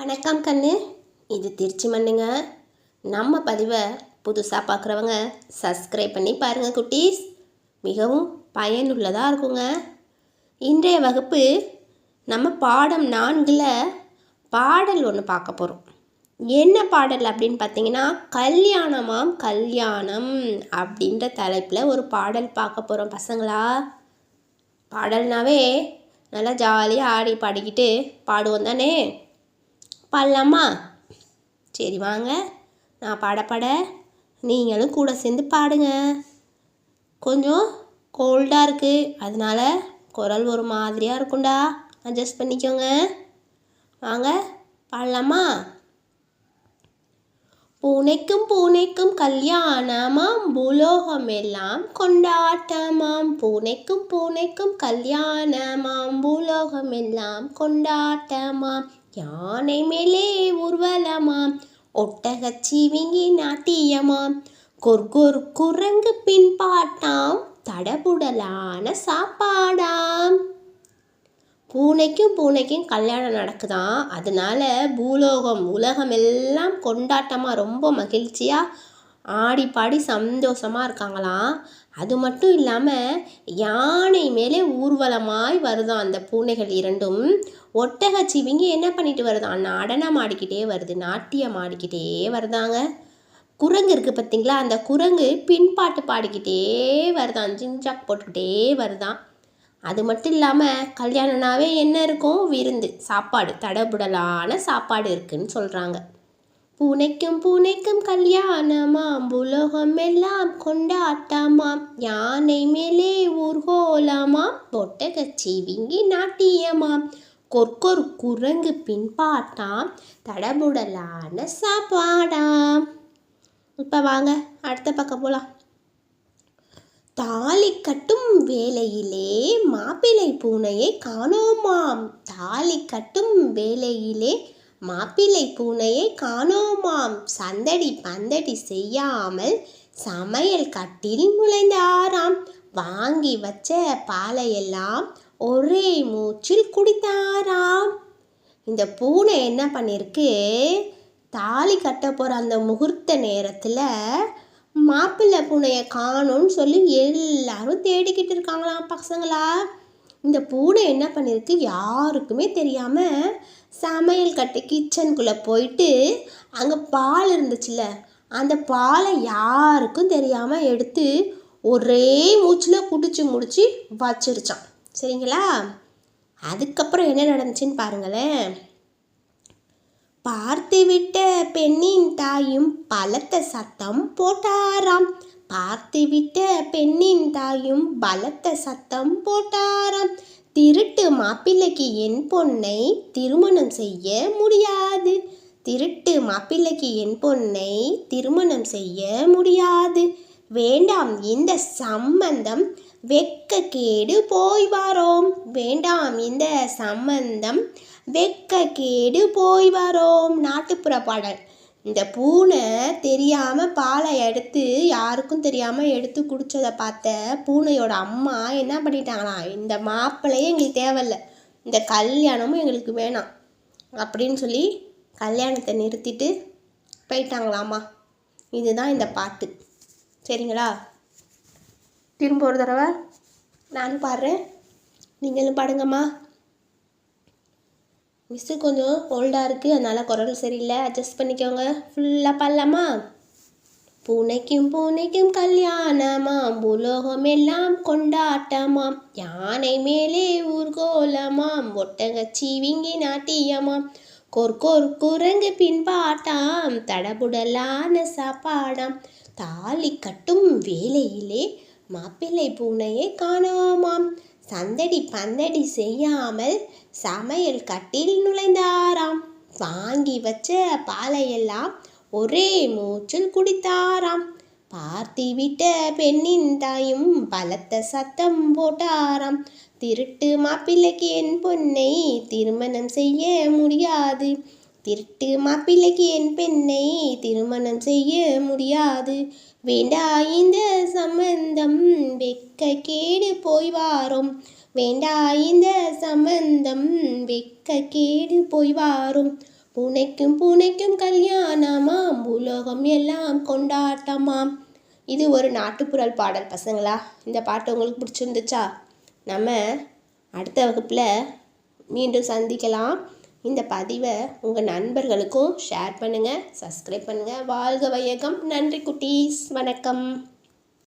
வணக்கம் கண்ணு. இது திருச்சி மண்ணுங்க. நம்ம பதிவை புதுசாக பார்க்குறவங்க சப்ஸ்கிரைப் பண்ணி பாருங்கள் குட்டீஸ். மிகவும் பயனுள்ளதாக இருக்குங்க. இன்றைய வகுப்பு நம்ம பாடம் நான்கில் பாடல் ஒன்று பார்க்க போகிறோம் என்ன பாடல் அப்படின்னு பார்த்தீங்கன்னா கல்யாணமாம் கல்யாணம் அப்படின்ற தலைப்பில் ஒரு பாடல் பார்க்க போகிறோம் பசங்களா. பாடல்னாவே நல்லா ஜாலியாக ஆடி பாடிக்கிட்டு பாடுவோம் தானே. பாடலாமா? சரி வாங்க. நான் பாடப்பட நீங்களும் கூட சேர்ந்து பாடுங்க. கொஞ்சம் கோல்டாக இருக்குது அதனால குரல் ஒரு மாதிரியாக இருக்கும்டா. அட்ஜஸ்ட் பண்ணிக்கோங்க. வாங்க பாடலாமா? பூனைக்கும் பூனைக்கும் கல்யாணமாம் பூலோகம் எல்லாம் கொண்டாட்டமாம். பூனைக்கும் பூனைக்கும் கல்யாணமாம் பூலோகம் எல்லாம் கொண்டாட்டமாம். யானை மேலே ஊர்வலமாம் ஒட்டகச் சிவிங்கி நாட்டியமாம் கொர்கொர் குரங்கு பின்பாட்டாம் தடபுடலான சாப்பாடாம். பூனைக்கும் பூனைக்கும் கல்யாணம் நடக்குதாம் அதனால பூலோகம் உலகம் எல்லாம் கொண்டாட்டமாக ரொம்ப மகிழ்ச்சியாக ஆடி பாடி சந்தோஷமாக இருக்காங்களாம். அது மட்டும் இல்லாமல் யானை மேலே ஊர்வலமாய் வருதான் அந்த பூனைகள் இரண்டும். ஒட்டகச்சிவிங்கி என்ன பண்ணிட்டு வருதான் நடனம் ஆடிக்கிட்டே வருது நாட்டியம் ஆடிக்கிட்டே வருதாங்க. குரங்கு இருக்குது பார்த்தீங்களா அந்த குரங்கு பின்பாட்டு பாடிக்கிட்டே வருதான் ஜிஞ்சாக் போட்டுக்கிட்டே வருதான் அது மட்டும் இல்லாமல் கல்யாணம்னாவே என்ன இருக்கும்? விருந்து சாப்பாடு தடபுடலான சாப்பாடு இருக்குன்னு சொல்கிறாங்க பூனைக்கும் பூனைக்கும் கல்யாணமாம். உலகம் எல்லாம் கொண்டாட்டமாம். யானை மேலே ஊர்கோலமாம். ஒட்டகச்சி விங்கி நாட்டியமாம். கொர்கொர் குரங்கு பின்பாட்டாம் தடபுடலான சாப்பாடாம். இப்போ வாங்க அடுத்த பக்கம் போகலாம் தாலி கட்டும் வேளையிலே மாப்பிளை பூனையை காணோமாம். தாலி கட்டும் வேளையிலே மாப்பிள்ளை பூனையை காணோமாம். சந்தடி பந்தடி செய்யாமல் சமையல் கட்டில் நுழைந்தாராம். வாங்கி வச்ச பாலையெல்லாம் ஒரே மூச்சில் குடித்தாராம். இந்த பூனை என்ன பண்ணியிருக்கு தாலி கட்ட போகிற அந்த முகூர்த்த நேரத்தில் மாப்பிள்ளை பூனையை காணோன்னு சொல்லி எல்லாரும் தேடிக்கிட்டு இருக்காங்களாம் பசங்களா. இந்த பூனை என்ன பண்ணியிருக்கு யாருக்குமே தெரியாமல் சமையல் கட்டு கிச்சனுக்குள்ளே போயிட்டு அங்கே பால் இருந்துச்சுல்ல அந்த பாலை யாருக்கும் தெரியாமல் எடுத்து ஒரே மூச்சில் குடிச்சு முடிச்சு வச்சிருச்சான் சரிங்களா? அதுக்கப்புறம் என்ன நடந்துச்சுன்னு பாருங்களேன். பார்த்து விட்ட பெண்ணின் தாயும் பலத்த சத்தம் போட்டாராம். பார்த்துவிட்ட பெண்ணின் தாயும் பலத்த சத்தம் போட்டாராம். திருட்டு மாப்பிள்ளைக்கு என் பொண்ணை திருமணம் செய்ய முடியாது. திருட்டு மாப்பிள்ளைக்கு என் பொண்ணை திருமணம் செய்ய முடியாது. வேண்டாம் இந்த சம்பந்தம் வெட்கக்கேடு போய் வாரோம். வேண்டாம் இந்த சம்பந்தம் வெட்கக்கேடு போய் வரோம். நாட்டுப்புற பாடல். இந்த பூனை தெரியாமல் பாலை எடுத்து யாருக்கும் தெரியாமல் எடுத்து குடித்ததை பார்த்த பூனையோட அம்மா என்ன பண்ணிட்டாங்களாம் இந்த மாப்பிள்ளையே எங்களுக்கு தேவையில்ல இந்த கல்யாணமும் எங்களுக்கு வேணாம் அப்படின்னு சொல்லி கல்யாணத்தை நிறுத்திட்டு போயிட்டாங்களாம்மா இதுதான் இந்த பாட்டு. சரிங்களா? திரும்ப ஒரு தடவை. நானும் பாடுறேன். நீங்களும் பாடுங்கம்மா. மிஸ்ஸு கொஞ்சம் ஓல்டாக இருக்குது அதனால் குரல் சரியில்லை. அட்ஜஸ்ட் பண்ணிக்கோங்க. ஃபுல்லாக பாடலாமா பூனைக்கும் பூனைக்கும் கல்யாணமாம். பூலோகம் எல்லாம் கொண்டாட்டமாம். யானை மேலே ஊர்கோலமாம். ஒட்டகச்சி விங்கி நாட்டியமாம். கொர்கொர் குரங்கு பின்பாட்டாம். தடபுடலான சாப்பாடாம். தாலி கட்டும் வேலையிலே மாப்பிள்ளை பூனையை காணோமாம். சந்தடி பந்தடி செய்யாமல் சமையல் கட்டில் நுழைந்தாராம். வாங்கி வச்ச பாலையெல்லாம் ஒரே மூச்சில் குடித்தாராம். பார்த்தி விட்ட பெண்ணின் தாயும் பலத்த சத்தம் போட்டாராம். திருட்டு மாப்பிள்ளைக்கு என் பொண்ணை திருமணம் செய்ய முடியாது. திருட்டு மாப்பிள்ளைக்கு என் பெண்ணை திருமணம் செய்ய முடியாது. வேண்டா இந்த சம வெக்க கேடு போய்வாரோம் வேண்டா இந்த சம்பந்தம் வெக்க கேடு போய் வாரும். பூனைக்கும் பூனைக்கும் கல்யாணமாம். உலகம் எல்லாம் கொண்டாட்டமாம். இது ஒரு நாட்டுப்புறல் பாடல் பசங்களா? இந்த பாட்டு உங்களுக்கு பிடிச்சிருந்துச்சா? நம்ம அடுத்த வகுப்பில் மீண்டும் சந்திக்கலாம். இந்த பதிவை உங்கள் நண்பர்களுக்கும் ஷேர் பண்ணுங்கள் சப்ஸ்கிரைப் பண்ணுங்கள் வாழ்க வையகம். நன்றி குட்டீஸ். வணக்கம்.